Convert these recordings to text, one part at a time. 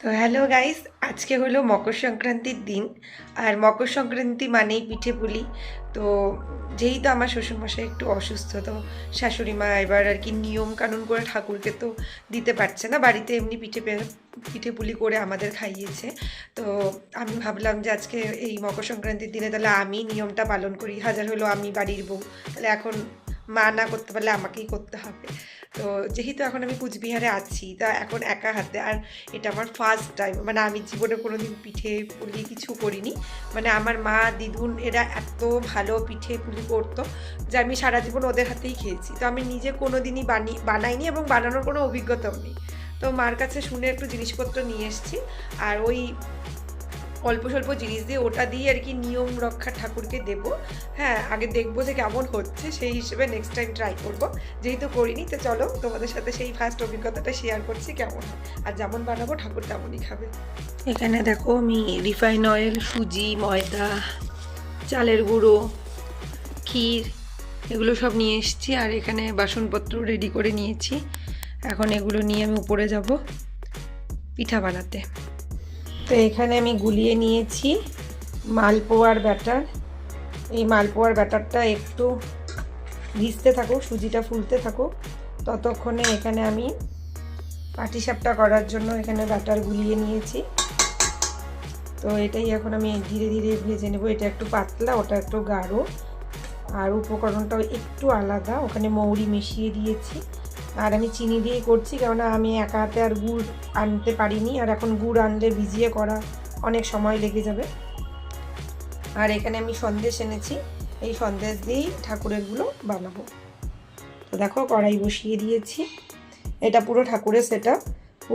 তো hello guys, আজকে হলো মকর সংক্রান্তির দিন। আর মকর সংক্রান্তি মানেই পিঠে পুলি। তো যেহেতু আমার শ্বশুরমশাই একটু অসুস্থ, তো শাশুড়ি মা এবার আর কি নিয়ম কানুন করে ঠাকুরকে তো দিতে পারছে না। বাড়িতে এমনি পিঠে পিঠে পুলি করে আমাদের খাইয়েছে। তো আমি ভাবলাম যে আজকে এই মকর সংক্রান্তির দিনে তাহলে আমি নিয়মটা পালন করি। হাজার হলো আমি বাড়ির বউ। তাহলে এখন মা না করতে পারলে আমাকেই করতে হবে। তো যেহেতু এখন আমি কুচবিহারে আছি, তা এখন একা হাতে আর এটা আমার ফার্স্ট টাইম মানে আমি জীবনে কোনো দিন পিঠে পুলি কিছু করিনি। মানে আমার মা, দিদুন এরা এত ভালো পিঠে পুলি করতো যে আমি সারা জীবন ওদের হাতেই খেয়েছি। তো আমি নিজে কোনো দিনই বানি, বানাইনি এবং বানানোর কোনো অভিজ্ঞতাও নেই। তো মার কাছে শুনে একটু জিনিসপত্র নিয়ে এসেছি, আর ওই অল্প স্বল্প জিনিস দিয়ে ওটা দিয়ে আর কি নিয়ম রক্ষা ঠাকুরকে দেব। হ্যাঁ আগে দেখব যে কেমন হচ্ছে, সেই হিসেবে নেক্সট টাইম ট্রাই করব। যেহেতু করিনি, তো চলো তোমাদের সাথে সেই ফার্স্ট অভিজ্ঞতাটা শেয়ার করছি কেমন আর যেমন বানাবো, ঠাকুর তেমনই খাবে। এখানে দেখো আমি রিফাইন অয়েল সুজি, ময়দা, চালের গুঁড়ো, ক্ষীর, এগুলো সব নিয়ে এসেছি। আর এখানে বাসনপত্র রেডি করে নিয়েছি। এখন এগুলো নিয়ে আমি উপরে যাব পিঠা বানাতে। তো এখানে আমি গুলিয়ে নিয়েছি মালপোয়ার ব্যাটার। এই মালপোয়ার ব্যাটারটা একটু ভিজতে থাকুক, সুজিটা ফুলতে থাকুক। ততক্ষণে এখানে আমি পাটিসাপটা করার জন্য এখানে ব্যাটার গুলিয়ে নিয়েছি। তো এটাই এখন আমি ধীরে ধীরে ভেজে নেব। এটা একটু পাতলা, ওটা একটু গাঢ়। আর উপকরণটাও একটু আলাদা। ওখানে মৌরি মিশিয়ে দিয়েছি। আর আমি চিনি দিয়েই করছি, কেননা আমি একা হাতে আর গুড় আনতে পারিনি। আর এখন গুড় আনলে ভিজিয়ে করা অনেক সময় লেগে যাবে। আর এখানে আমি সন্দেশ এনেছি। এই সন্দেশ দিয়েই ঠাকুরেরগুলো বানাবো। তো দেখো, কড়াই বসিয়ে দিয়েছি। এটা পুরো ঠাকুরের সেটা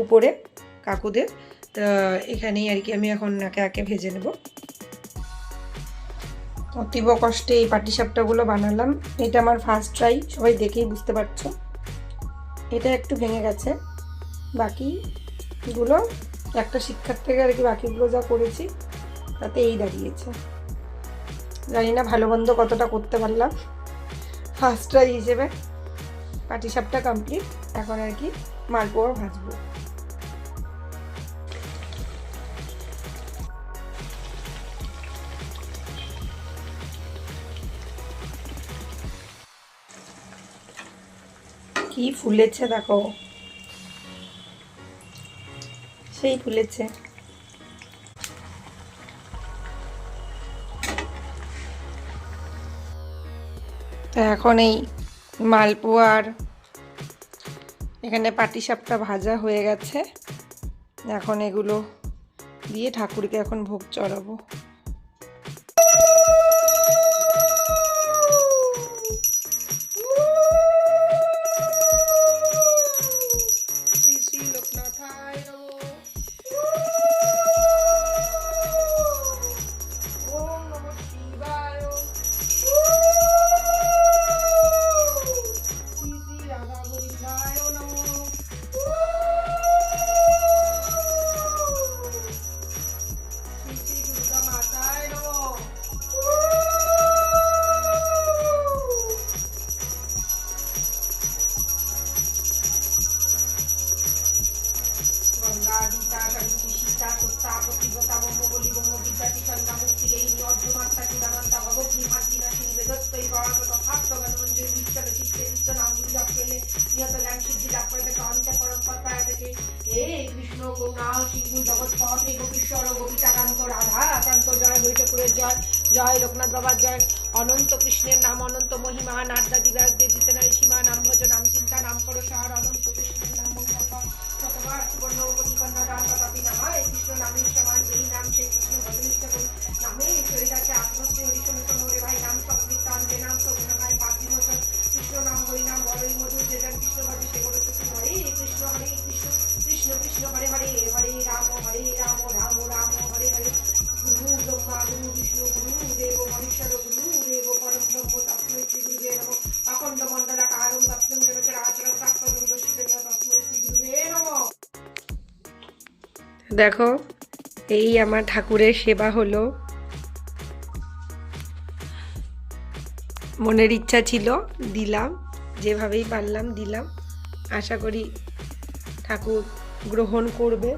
উপরে, কাকুদের। তা এখানেই আর কি আমি এখন একে একে ভেজে নেব। অতীব কষ্টে এই পাটিসাপটাগুলো বানালাম। এটা আমার ফার্স্ট ট্রাই সবাই দেখেই বুঝতে পারছ। এটা একটু ভেঙে গেছে। বাকিগুলো একটা শিক্ষার থেকে আর কি বাকিগুলো যা করেছি, তাতে এই দাঁড়িয়েছে। জানি না ভালো বন্ধ কতটা করতে পারলাম। ফার্স্ট ট্রাই হিসেবে পাটিসাপটা কমপ্লিট এখন আর কি মালপোয়া ভাজবো। কি ফুলেছে দেখো। সেই ফুলেছে। এখন এই মালপোয়ার, এখানে পাটিসাপটা ভাজা হয়ে গেছে। এখন এগুলো দিয়ে ঠাকুরকে এখন ভোগ চড়াবো। জয় জয় লোকনাথ বাবার জয়। অনন্ত কৃষ্ণের নাম অনন্ত মহিমা, নারদা দিবাস দেব দিতেনারী সীমা, নাম ভজ, নাম দেখো, এই আমার ঠাকুরের সেবা হলো। মনের ইচ্ছা ছিল, দিলাম, যেভাবেই পারলাম দিলাম। আশা করি ঠাকুর গ্রহণ করবে।